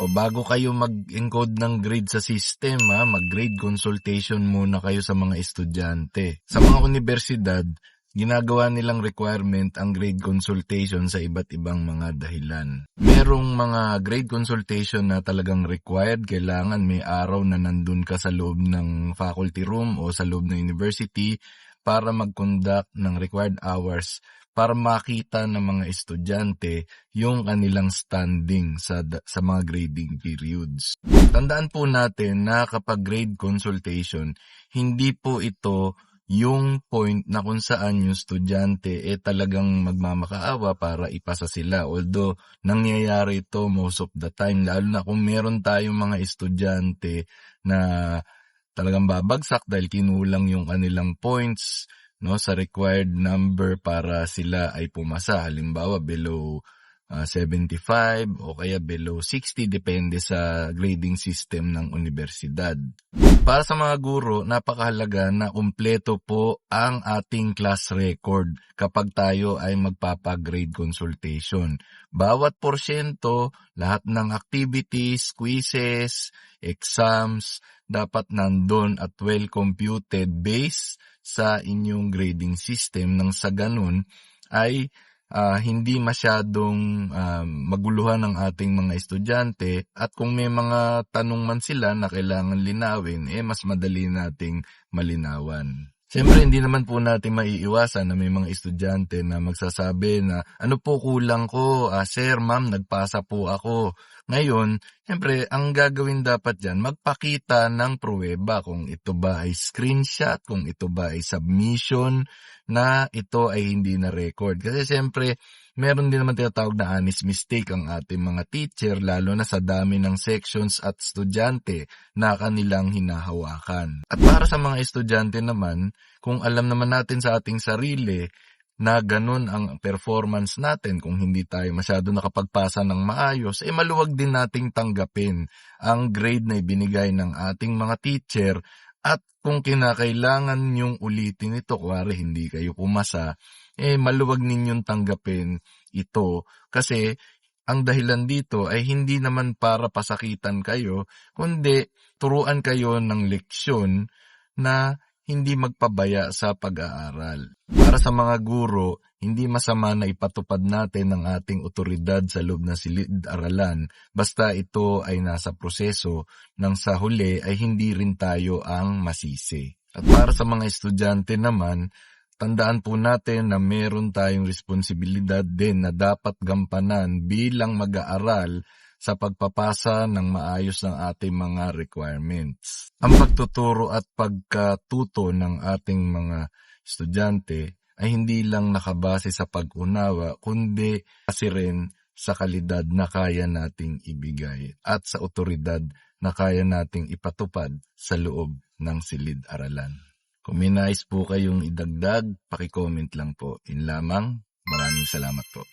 O bago kayo mag-encode ng grade sa system, ha, mag-grade consultation muna kayo sa mga estudyante. Sa mga universidad, ginagawa nilang requirement ang grade consultation sa iba't ibang mga dahilan. Merong mga grade consultation na talagang required, kailangan may araw na nandun ka sa loob ng faculty room o sa loob ng university para mag-conduct ng required hours para makita ng mga estudyante yung kanilang standing sa, sa mga grading periods. Tandaan po natin na kapag grade consultation, hindi po ito yung point na kung saan yung estudyante eh talagang magmamakaawa para ipasa sila. Although nangyayari ito most of the time, lalo na kung meron tayong mga estudyante na talagang babagsak dahil kinulang yung kanilang points, no sa required number para sila ay pumasa. Halimbawa below uh, 75 o kaya below 60 depende sa grading system ng universidad. Para sa mga guro, napakahalaga na kumpleto po ang ating class record kapag tayo ay magpapa-grade consultation. Bawat porsyento, lahat ng activities, quizzes, exams, dapat nandun at well computed based sa inyong grading system nang sa ganun ay uh, hindi masyadong uh, maguluhan ng ating mga estudyante at kung may mga tanong man sila na kailangan linawin, eh mas madali nating malinawan. Siyempre, hindi naman po natin maiiwasan na may mga estudyante na magsasabi na ano po kulang ko, ah, sir, ma'am, nagpasa po ako. Ngayon, siyempre, ang gagawin dapat dyan, magpakita ng pruweba kung ito ba ay screenshot, kung ito ba ay submission, na ito ay hindi na record. Kasi siyempre, meron din naman tinatawag na honest mistake ang ating mga teacher, lalo na sa dami ng sections at estudyante na kanilang hinahawakan. At para sa mga estudyante naman, kung alam naman natin sa ating sarili na ganun ang performance natin kung hindi tayo masyado nakapagpasa ng maayos, eh maluwag din nating tanggapin ang grade na ibinigay ng ating mga teacher at kung kinakailangan yung ulitin ito, kuwari hindi kayo pumasa, eh maluwag ninyong tanggapin ito. Kasi ang dahilan dito ay hindi naman para pasakitan kayo, kundi turuan kayo ng leksyon na hindi magpabaya sa pag-aaral. Para sa mga guro, hindi masama na ipatupad natin ang ating otoridad sa loob ng silid-aralan basta ito ay nasa proseso nang sa huli ay hindi rin tayo ang masisi. At para sa mga estudyante naman, tandaan po natin na meron tayong responsibilidad din na dapat gampanan bilang mag-aaral sa pagpapasa ng maayos ng ating mga requirements. Ang pagtuturo at pagkatuto ng ating mga estudyante ay hindi lang nakabase sa pag-unawa, kundi kasi rin sa kalidad na kaya nating ibigay at sa otoridad na kaya nating ipatupad sa loob ng silid-aralan. Kung may nais po kayong idagdag, pakicomment lang po. In lamang, maraming salamat po.